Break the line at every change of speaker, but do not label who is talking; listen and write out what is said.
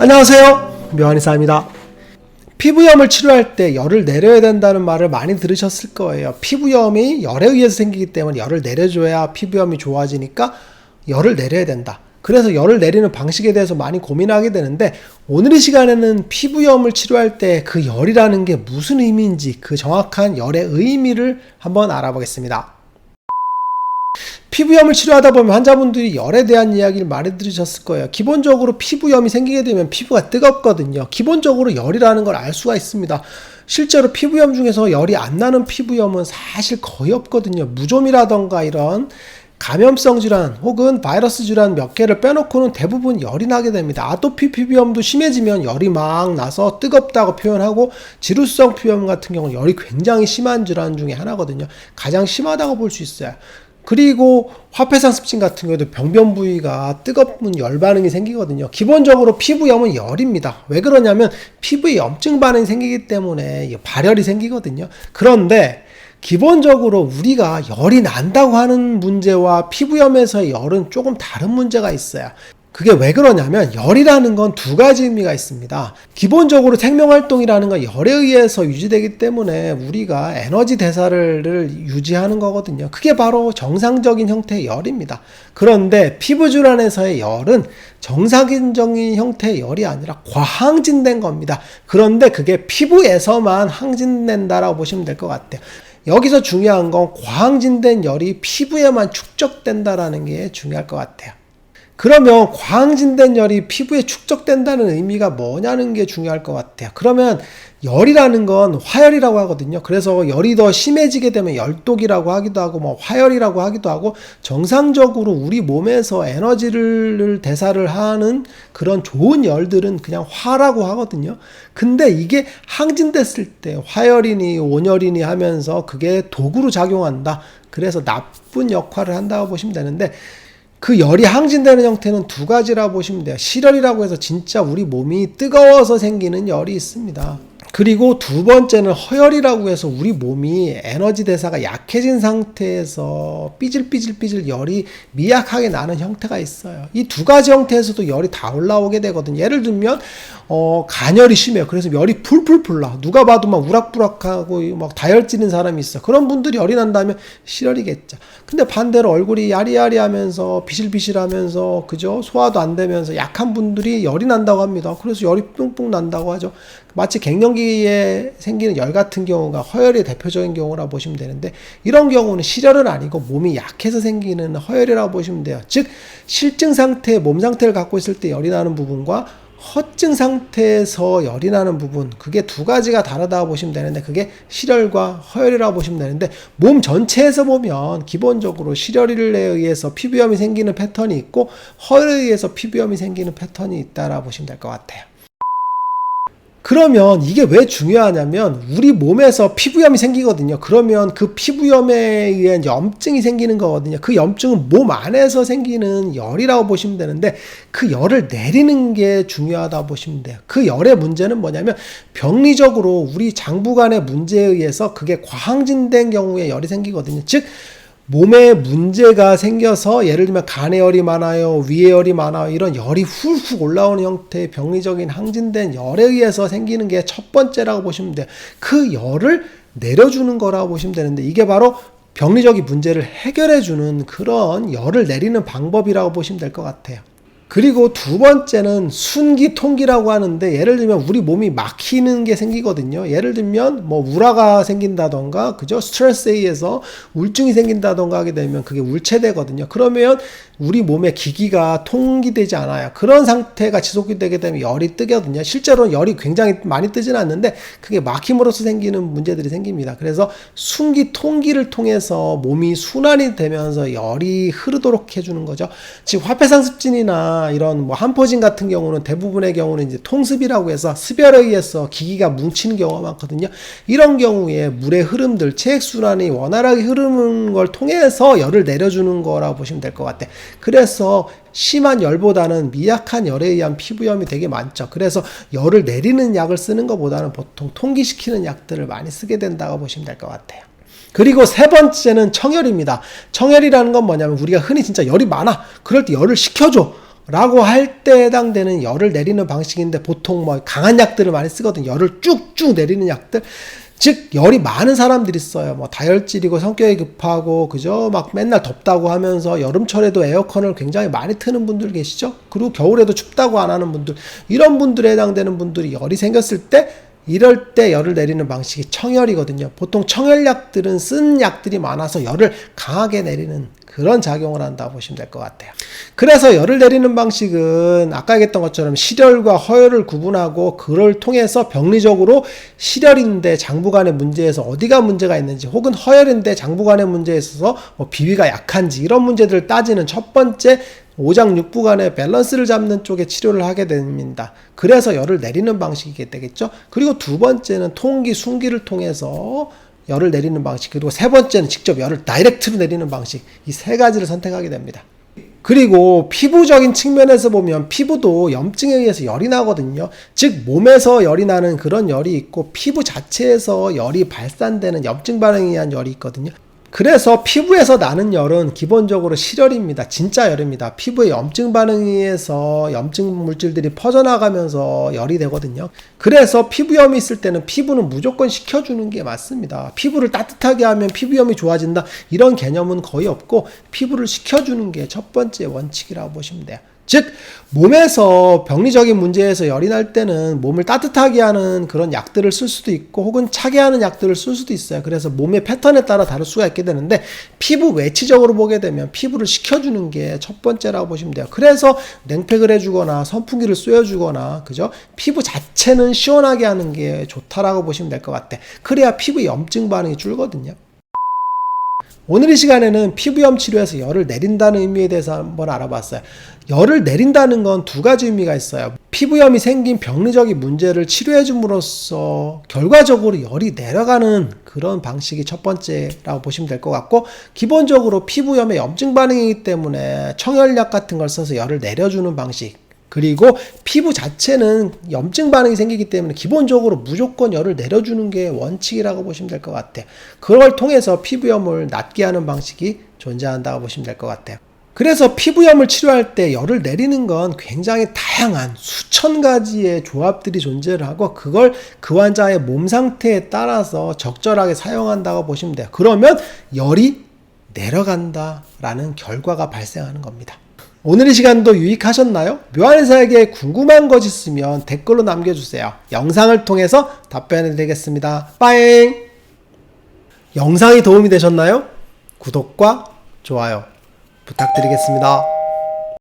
안녕하세요. 묘한의사입니다. 피부염을 치료할 때 열을 내려야 된다는 말을 많이 들으셨을 거예요. 피부염이 열에 의해서 생기기 때문에 열을 내려줘야 피부염이 좋아지니까 열을 내려야 된다. 그래서 열을 내리는 방식에 대해서 많이 고민하게 되는데 오늘 이 시간에는 피부염을 치료할 때 그 열이라는 게 무슨 의미인지 그 정확한 열의 의미를 한번 알아보겠습니다. 피부염을 치료하다 보면 환자분들이 열에 대한 이야기를 많이 들으셨을 거예요. 기본적으로 피부염이 생기게 되면 피부가 뜨겁거든요. 기본적으로 열이라는 걸 알 수가 있습니다. 실제로 피부염 중에서 열이 안 나는 피부염은 사실 거의 없거든요. 무좀이라던가 이런 감염성 질환 혹은 바이러스 질환 몇 개를 빼놓고는 대부분 열이 나게 됩니다. 아토피 피부염도 심해지면 열이 막 나서 뜨겁다고 표현하고 지루성 피부염 같은 경우는 열이 굉장히 심한 질환 중에 하나거든요. 가장 심하다고 볼 수 있어요. 그리고 화폐상 습진 같은 경우도 병변 부위가 뜨거운 열 반응이 생기거든요. 기본적으로 피부염은 열입니다. 왜 그러냐면 피부에 염증 반응이 생기기 때문에 발열이 생기거든요. 그런데 기본적으로 우리가 열이 난다고 하는 문제와 피부염에서의 열은 조금 다른 문제가 있어요. 그게 왜 그러냐면 열이라는 건 두 가지 의미가 있습니다. 기본적으로 생명 활동이라는 건 열에 의해서 유지되기 때문에 우리가 에너지 대사를 유지하는 거거든요. 그게 바로 정상적인 형태의 열입니다. 그런데 피부 질환에서의 열은 정상적인 형태의 열이 아니라 과항진된 겁니다. 그런데 그게 피부에서만 항진된다라고 보시면 될 것 같아요. 여기서 중요한 건 과항진된 열이 피부에만 축적된다라는 게 중요할 것 같아요. 그러면 과항진된 열이 피부에 축적된다는 의미가 뭐냐는 게 중요할 것 같아요. 그러면 열이라는 건 화열이라고 하거든요. 그래서 열이 더 심해지게 되면 열독이라고 하기도 하고 뭐 화열이라고 하기도 하고 정상적으로 우리 몸에서 에너지를 대사를 하는 그런 좋은 열들은 그냥 화라고 하거든요. 근데 이게 항진됐을 때 화열이니 온열이니 하면서 그게 독으로 작용한다. 그래서 나쁜 역할을 한다고 보시면 되는데 그 열이 항진되는 형태는 두 가지라 보시면 돼요. 실열이라고 해서 진짜 우리 몸이 뜨거워서 생기는 열이 있습니다. 그리고 두 번째는 허열이라고 해서 우리 몸이 에너지 대사가 약해진 상태에서 삐질삐질삐질 열이 미약하게 나는 형태가 있어요. 이 두 가지 형태에서도 열이 다 올라오게 되거든요. 예를 들면 어, 간열이 심해요. 그래서 열이 풀풀풀 나. 누가 봐도 막 우락부락하고 막 다혈질인 사람이 있어. 그런 분들이 열이 난다면 실열이겠죠. 근데 반대로 얼굴이 야리야리하면서 비실비실하면서 그죠? 소화도 안 되면서 약한 분들이 열이 난다고 합니다. 그래서 열이 뿡뿡 난다고 하죠. 마치 갱년기에 생기는 열 같은 경우가 허열의 대표적인 경우라 보시면 되는데 이런 경우는 실열은 아니고 몸이 약해서 생기는 허열이라고 보시면 돼요. 즉 실증 상태, 몸 상태를 갖고 있을 때 열이 나는 부분과 허증 상태에서 열이 나는 부분 그게 두 가지가 다르다고 보시면 되는데 그게 실열과 허열이라고 보시면 되는데 몸 전체에서 보면 기본적으로 실열에 의해서 피부염이 생기는 패턴이 있고 허열에 의해서 피부염이 생기는 패턴이 있다라고 보시면 될 것 같아요. 그러면 이게 왜 중요하냐면 우리 몸에서 피부염이 생기거든요. 그러면 그 피부염에 의한 염증이 생기는 거거든요. 그 염증은 몸 안에서 생기는 열이라고 보시면 되는데 그 열을 내리는 게 중요하다 보시면 돼요. 그 열의 문제는 뭐냐면 병리적으로 우리 장부간의 문제에 의해서 그게 과항진된 경우에 열이 생기거든요. 즉 몸에 문제가 생겨서 예를 들면 간에 열이 많아요, 위에 열이 많아요, 이런 열이 훌훌 올라오는 형태의 병리적인 항진된 열에 의해서 생기는 게 첫 번째라고 보시면 돼요. 그 열을 내려주는 거라고 보시면 되는데 이게 바로 병리적인 문제를 해결해주는 그런 열을 내리는 방법이라고 보시면 될 것 같아요. 그리고 두 번째는 순기 통기라고 하는데 예를 들면 우리 몸이 막히는 게 생기거든요. 예를 들면 뭐 우라가 생긴다던가 그죠? 스트레스에 의해서 우울증이 생긴다던가 하게 되면 그게 울체되거든요. 그러면 우리 몸의 기기가 통기되지 않아요. 그런 상태가 지속이 되게 되면 열이 뜨거든요. 실제로는 열이 굉장히 많이 뜨지는 않는데 그게 막힘으로써 생기는 문제들이 생깁니다. 그래서 순기 통기를 통해서 몸이 순환이 되면서 열이 흐르도록 해주는 거죠. 즉 화폐상습진이나 이런 뭐 한포진 같은 경우는 대부분의 경우는 이제 통습이라고 해서 습열에 의해서 기기가 뭉치는 경우가 많거든요. 이런 경우에 물의 흐름들 체액 순환이 원활하게 흐르는 걸 통해서 열을 내려주는 거라고 보시면 될 것 같아요. 그래서 심한 열보다는 미약한 열에 의한 피부염이 되게 많죠. 그래서 열을 내리는 약을 쓰는 것보다는 보통 통기시키는 약들을 많이 쓰게 된다고 보시면 될 것 같아요. 그리고 세 번째는 청열입니다. 청열이라는 건 뭐냐면 우리가 흔히 진짜 열이 많아. 그럴 때 열을 식혀줘. 라고 할 때 해당되는 열을 내리는 방식인데 보통 뭐 강한 약들을 많이 쓰거든요. 열을 쭉쭉 내리는 약들. 즉 열이 많은 사람들이 써요. 뭐 다혈질이고 성격이 급하고 그죠? 막 맨날 덥다고 하면서 여름철에도 에어컨을 굉장히 많이 트는 분들 계시죠? 그리고 겨울에도 춥다고 안 하는 분들 이런 분들에 해당되는 분들이 열이 생겼을 때 이럴 때 열을 내리는 방식이 청열이거든요. 보통 청열약들은 쓴 약들이 많아서 열을 강하게 내리는 그런 작용을 한다 보시면 될 것 같아요. 그래서 열을 내리는 방식은 아까 얘기했던 것처럼 실혈과 허혈을 구분하고 그걸 통해서 병리적으로 실혈인데 장부간의 문제에서 어디가 문제가 있는지 혹은 허혈인데 장부간의 문제에 있어서 뭐 비위가 약한지 이런 문제들을 따지는 첫 번째 오장 육부 간의 밸런스를 잡는 쪽에 치료를 하게 됩니다. 그래서 열을 내리는 방식이 되겠죠. 그리고 두 번째는 통기, 순기를 통해서 열을 내리는 방식. 그리고 세 번째는 직접 열을 다이렉트로 내리는 방식. 이 세 가지를 선택하게 됩니다. 그리고 피부적인 측면에서 보면 피부도 염증에 의해서 열이 나거든요. 즉 몸에서 열이 나는 그런 열이 있고 피부 자체에서 열이 발산되는 염증 반응에 의한 열이 있거든요. 그래서 피부에서 나는 열은 기본적으로 실열입니다. 진짜 열입니다. 피부의 염증 반응에 의해서 염증 물질들이 퍼져나가면서 열이 되거든요. 그래서 피부염이 있을 때는 피부는 무조건 식혀주는 게 맞습니다. 피부를 따뜻하게 하면 피부염이 좋아진다. 이런 개념은 거의 없고 피부를 식혀주는 게 첫 번째 원칙이라고 보시면 돼요. 즉 몸에서 병리적인 문제에서 열이 날 때는 몸을 따뜻하게 하는 그런 약들을 쓸 수도 있고 혹은 차게 하는 약들을 쓸 수도 있어요. 그래서 몸의 패턴에 따라 다를 수가 있게 되는데 피부 외치적으로 보게 되면 피부를 식혀주는 게 첫 번째라고 보시면 돼요. 그래서 냉팩을 해주거나 선풍기를 쏘여주거나 그죠? 피부 자체는 시원하게 하는 게 좋다라고 보시면 될 것 같아. 그래야 피부 염증 반응이 줄거든요. 오늘 이 시간에는 피부염 치료에서 열을 내린다는 의미에 대해서 한번 알아봤어요. 열을 내린다는 건 두 가지 의미가 있어요. 피부염이 생긴 병리적인 문제를 치료해 줌으로써 결과적으로 열이 내려가는 그런 방식이 첫 번째라고 보시면 될 것 같고 기본적으로 피부염의 염증 반응이기 때문에 청열약 같은 걸 써서 열을 내려주는 방식 그리고 피부 자체는 염증 반응이 생기기 때문에 기본적으로 무조건 열을 내려주는 게 원칙이라고 보시면 될 것 같아요. 그걸 통해서 피부염을 낫게 하는 방식이 존재한다고 보시면 될 것 같아요. 그래서 피부염을 치료할 때 열을 내리는 건 굉장히 다양한 수천 가지의 조합들이 존재를 하고 그걸 그 환자의 몸 상태에 따라서 적절하게 사용한다고 보시면 돼요. 그러면 열이 내려간다라는 결과가 발생하는 겁니다. 오늘 이 시간도 유익하셨나요? 묘한의사에게 궁금한 것 있으면 댓글로 남겨주세요. 영상을 통해서 답변해 드리겠습니다. 빠잉! 영상이 도움이 되셨나요? 구독과 좋아요 부탁드리겠습니다.